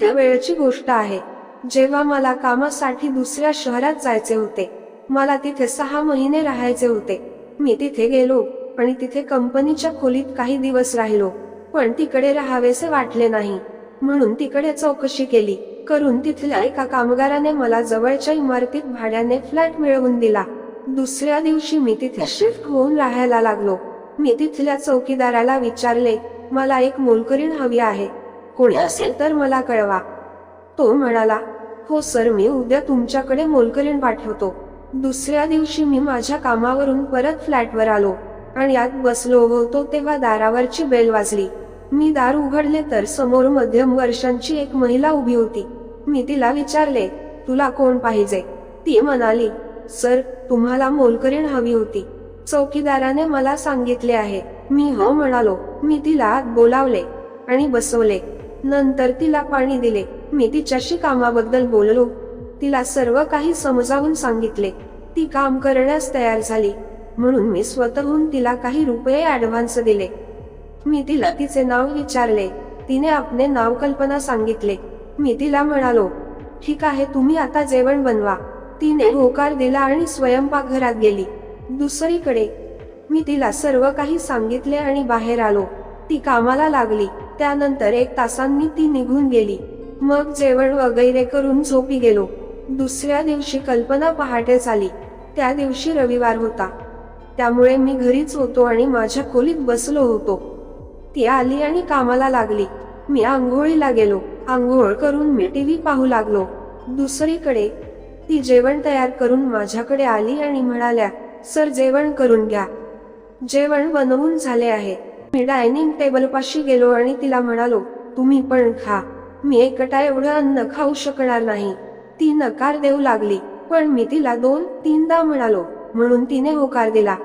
त्या वेळची गोष्ट आहे. जेव्हा मला कामासाठी दुसऱ्या शहरात जायचे होते मला तिथे सहा महिने राहायचे होते. मी तिथे गेलो आणि तिथे कंपनीच्या खोलीत काही दिवस राहिलो पण तिकडे राहावेसे वाटले नाही. म्हणून तिकडे चौकशी केली करून तिथल्या एका कामगाराने मला जवळच्या इमारतीत भाड्याने फ्लॅट मिळवून दिला. दुसऱ्या दिवशी मी तिथे शिफ्ट होऊन राहायला लागलो. मी तिथल्या चौकीदाराला विचारले मला एक मोलकरीण हवी आहे. कोणी असेल तर मला कळवा. तो म्हणाला हो सर मी उद्या तुमच्याकडे मोलकरीण पाठवतो. दुसऱ्या दिवशी मी माझ्या कामावरून परत फ्लॅटवर आलो आणि आत बसलो होतो तेव्हा दारावरची बेल वाजली. मी दार उघडले तर समोर मध्यम वर्षांची एक महिला उभी होती. मी तिला विचारले तुला कोण पाहिजे? ती म्हणाली सर तुम्हाला मोलकरीण हवी होती. चौकीदाराने मला सांगितले आहे. मी हो म्हणालो. मी तिला बोलावले आणि बसवले. नंतर तिला पाणी दिले. मी तिच्याशी कामाबद्दल बोललो. तिला सर्व काही समजावून सांगितले. ती काम करण्यास तयार झाली. म्हणून मी स्वतःहून तिला काही रुपये ऍडव्हान्स दिले. मी तिला तिचे नाव विचारले. तिने आपले नाव कल्पना सांगितले. मी तिला म्हणालो ठीक आहे तुम्ही आता जेवण बनवा. तिने होकार दिला आणि स्वयंपाकघरात गेली. दुसरीकडे मी तिला सर्व काही सांगितले आणि बाहेर आलो. ती कामाला लागली. त्यानंतर एक तासांनी ती निघून गेली. मग जेवण वगैरे करून झोपी गेलो. दुसऱ्या दिवशी कल्पना पहाटेच आली. त्या दिवशी रविवार होता. त्यामुळे मी घरीच होतो आणि माझ्या खोलीत बसलो होतो. ती आली आणि कामाला लागली. मी आंघोळीला गेलो. आंघोळ करून मी टी व्ही पाहू लागलो. दुसरीकडे ती जेवण तयार करून माझ्याकडे आली आणि म्हणाल्या सर जेवण करून घ्या. जेवण बनवून झाले आहे. मी डायनिंग टेबलपाशी गेलो आणि तिला म्हणालो तुम्ही पण खा. मी एकटा एवढं अन्न खाऊ शकणार नाही. ती नकार देऊ लागली पण मी तिला दोन तीनदा म्हणालो म्हणून तिने होकार दिला.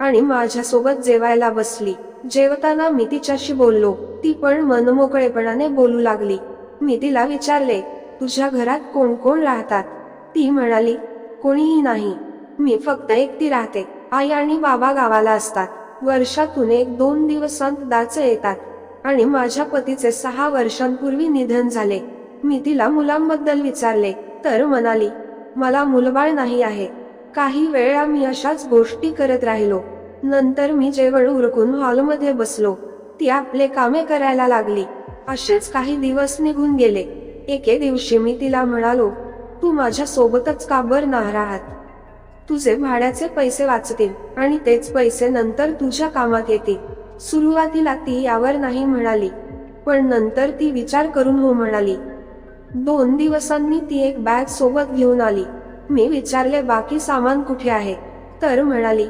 आणि माझ्यासोबत जेवायला बसली. जेवताना मी तिच्याशी बोललो. ती पण मनमोकळेपणाने बोलू लागली. मी तिला विचारले तुझ्या घरात कोण कोण राहतात? ती म्हणाली कोणीही नाही. मी फक्त एकटी राहते. आई आणि बाबा गावाला असतात. वर्षातून एक दोन दिवसांत दाच येतात आणि माझ्या पतीचे सहा वर्षांपूर्वी निधन झाले. मी तिला मुलांबद्दल विचारले तर म्हणाली मला मुलबाळ नाही आहे. काही वेळा मी अशाच गोष्टी करत राहिलो. नंतर मी जेवण उरकून हॉलमध्ये बसलो. ती आपले कामे करायला लागली. असेच काही दिवस निघून गेले. एके दिवशी मी तिला म्हणालो तू माझ्या सोबतच का बर नाही राहत तुझे भाड्याचे पैसे वाचतील आणि तेच पैसे नंतर तुझ्या कामात येतील. सुरुवातीला ती यावर नाही म्हणाली पण नंतर ती विचार करून हो म्हणाली. दोन दिवसांनी ती एक बॅग सोबत घेऊन आली. मी विचारले बाकी सामान कुठे आहे? तर म्हणाली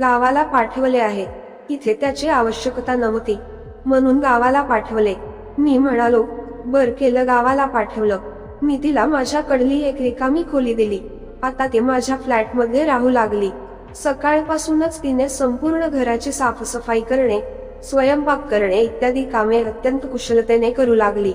गावाला पाठवले आहे. इथे त्याची आवश्यकता नव्हती. म्हणून गावाला पाठवले. मी म्हणालो बर केलं गावाला पाठवलं. मी तिला माझ्याकडली एक रिकामी खोली दिली. आता ती माझ्या फ्लॅटमध्ये राहू लागली. सकाळपासूनच तिने संपूर्ण घराची साफसफाई करणे स्वयंपाक करणे इत्यादी कामे अत्यंत कुशलतेने करू लागली.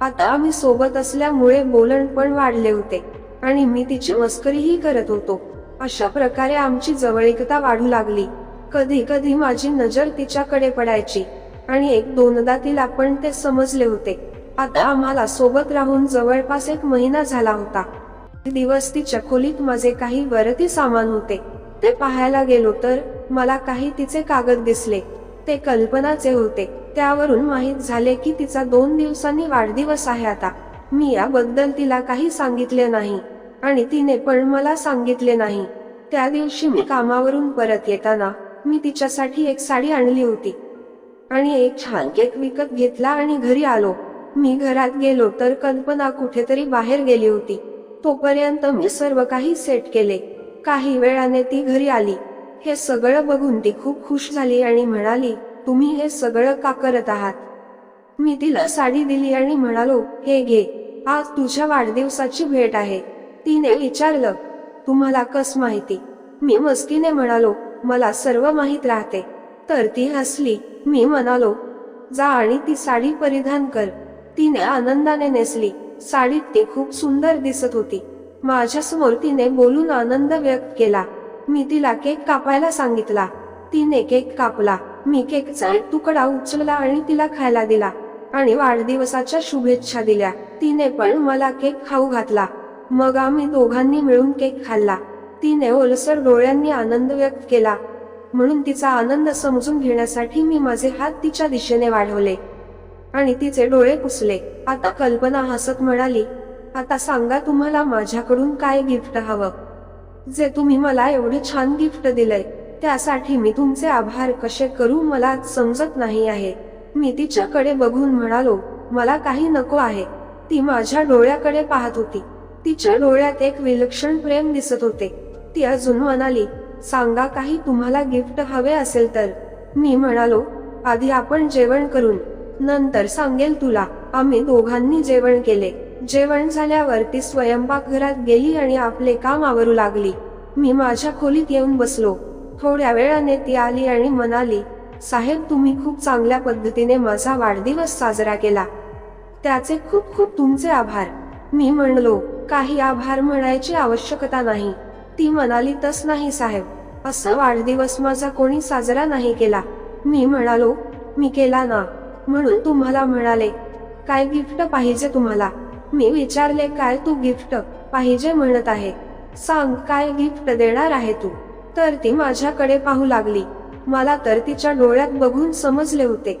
आता आम्ही सोबत असल्यामुळे बोलण पण वाढले होते आणि मी तिची मस्करीही करत होतो. अशा प्रकारे आमची जवळीकता वाढू लागली. कधी कधी माझी नजर तिच्याकडे पडायची आणि एक दोनदा तिला पण ते समजले होते. आता आम्हाला सोबत राहून जवळपास एक महिना झाला होता. दिवस तिच्या खोलीत माझे काही वरती सामान होते. ते पाहायला गेलो तर मला काही तिचे कागद दिसले. ते कल्पनाचे होते. त्यावरून माहीत झाले की तिचा दोन दिवसांनी वाढदिवस आहे आता. मी याबद्दल तिला काही सांगितले नाही. आणि तिने पण मला सांगितले नाही. त्या दिवशी मी कामावरून परत येताना मी तिच्यासाठी एक साडी आणली होती. आणि एक छान केक विकत घेतला आणि घरी आलो. मी घरात गेलो तर कल्पना कुठेतरी बाहेर गेली होती. तोपर्यंत मी सर्व काही सेट केले. काही वेळाने ती घरी आली. हे सगळं बघून ती खूप खुश झाली आणि म्हणाली तुम्ही हे सगळं का करत आहात? मी तिला साडी दिली आणि म्हणालो हे घे. आज तुझ्या वाढदिवसाची भेट आहे. तिने विचारलं तुम्हाला कस माहिती? मी मस्तीने म्हणालो मला सर्व माहीत राहते. तर ती हसली. मी म्हणालो जा आणि ती साडी परिधान कर. तिने आनंदाने नेसली. साडीत ती खूप सुंदर दिसत होती. माझ्यासमोर तिने बोलून आनंद व्यक्त केला. मी तिला केक कापायला सांगितला. तिने केक कापला. मी केकचा तुकडा उचलला आणि तिला खायला दिला. आणि वाढदिवसाच्या शुभेच्छा दिल्या. तिने पण मला केक खाऊ घातला. मग आम्ही दोघांनी मिळून केक खाल्ला. तिने ओलसर डोळ्यांनी आनंद व्यक्त केला. म्हणून तिचा आनंद समजून घेण्यासाठी मी माझे हात तिच्या दिशेने वाढवले. आणि तिचे डोळे पुसले. आता कल्पना हसत म्हणाली आता सांगा तुम्हाला माझ्याकडून काय गिफ्ट हवं? जे तुम्ही मला एवढे छान गिफ्ट दिलंय त्यासाठी मी तुमचे आभार कसे करू मला समजत नाही आहे. मी तिच्याकडे बघून म्हणालो मला काही नको आहे. ती माझ्या डोळ्याकडे पाहत होती. तिच्या डोळ्यात एक विलक्षण प्रेम दिसत होते. ती अजून म्हणाली सांगा काही तुम्हाला गिफ्ट हवे असेल तर. मी म्हणालो आधी आपण जेवण करून नंतर सांगेल तुला आम्ही दोघांनी जेवण केले. जेवण झाल्यावर ती स्वयंपाकघरात गेली आणि आपले काम आवरू लागली. मी माझ्या खोलीत येऊन बसलो. थोड्या वेळाने ती आली आणि म्हणाली साहेब तुम्ही खूप चांगल्या पद्धतीने माझा वाढदिवस साजरा केला. त्याचे खूप खूप तुमचे आभार. मी म्हणलो काही आभार म्हणायची आवश्यकता नाही. ती म्हणाली तस नाही साहेब. असा वाढदिवस माझा कोणी साजरा नाही केला. मी म्हणालो मी केला ना. म्हणून तुम्हाला म्हणाले काय गिफ्ट पाहिजे तुम्हाला? मी विचारले काय तू गिफ्ट पाहिजे म्हणत आहे? सांग काय गिफ्ट देणार आहे तू? तर ती माझ्याकडे पाहू लागली. मला तर तिच्या डोळ्यात बघून समजले होते.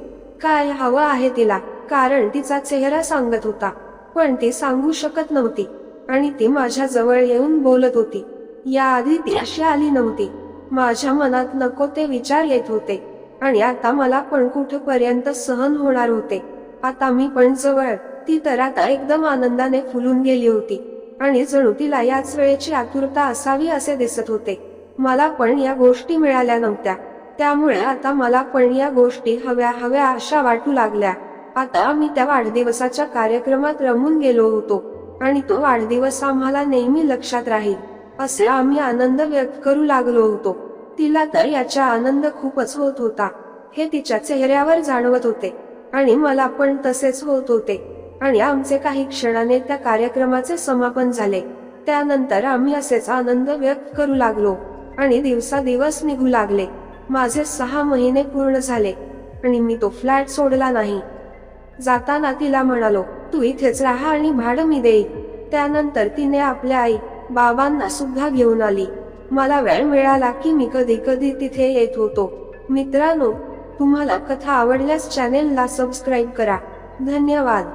काय हवं आहे तिला कारण तिचा चेहरा सांगत होता. पण ती सांगू शकत नव्हती. आणि ती माझ्या जवळ येऊन बोलत होती. याआधी ती अशी आली नव्हती. माझ्या मनात नको ते विचार येत होते. आणि आता मला पण कुठपर्यंत सहन होणार होते. आता मी पण जवळ ती तर आता एकदम आनंदाने फुलून गेली होती. आणि जणू तिला याच वेळेची आतुरता असावी असे दिसत होते. मला पण या गोष्टी मिळाल्या नव्हत्या. त्यामुळे आता मला पण या गोष्टी हव्या हव्या अशा वाटू लागल्या. आता आम्ही त्या वाढदिवसाच्या कार्यक्रमात रमून गेलो होतो. आणि तो वाढदिवस आम्हाला नेहमी लक्षात राहील असे आम्ही आनंद व्यक्त करू लागलो होतो. तिला तर याचा आनंद खूपच होत होता. हे तिच्या चेहऱ्यावर जाणवत होते. आणि मला पण तसेच होत होते. आणि आमचे काही क्षणाने त्या कार्यक्रमाचे समापन झाले. त्यानंतर आम्ही असेच आनंद व्यक्त करू लागलो. आणि दिवसादिवस निघू लागले. माझे सहा महिने पूर्ण झाले. आणि मी तो फ्लॅट सोडला नाही. जाताना तिला म्हणालो तू इथेच राहा आणि भाडं मी देईन. त्यानंतर तिने आपल्या आई बाबांना सुद्धा घेऊन आली. मला वेळ मिळाला की मी कधी कधी तिथे येत होतो. मित्रांनो तुम्हाला कथा आवडल्यास चॅनेलला सबस्क्राईब करा. धन्यवाद.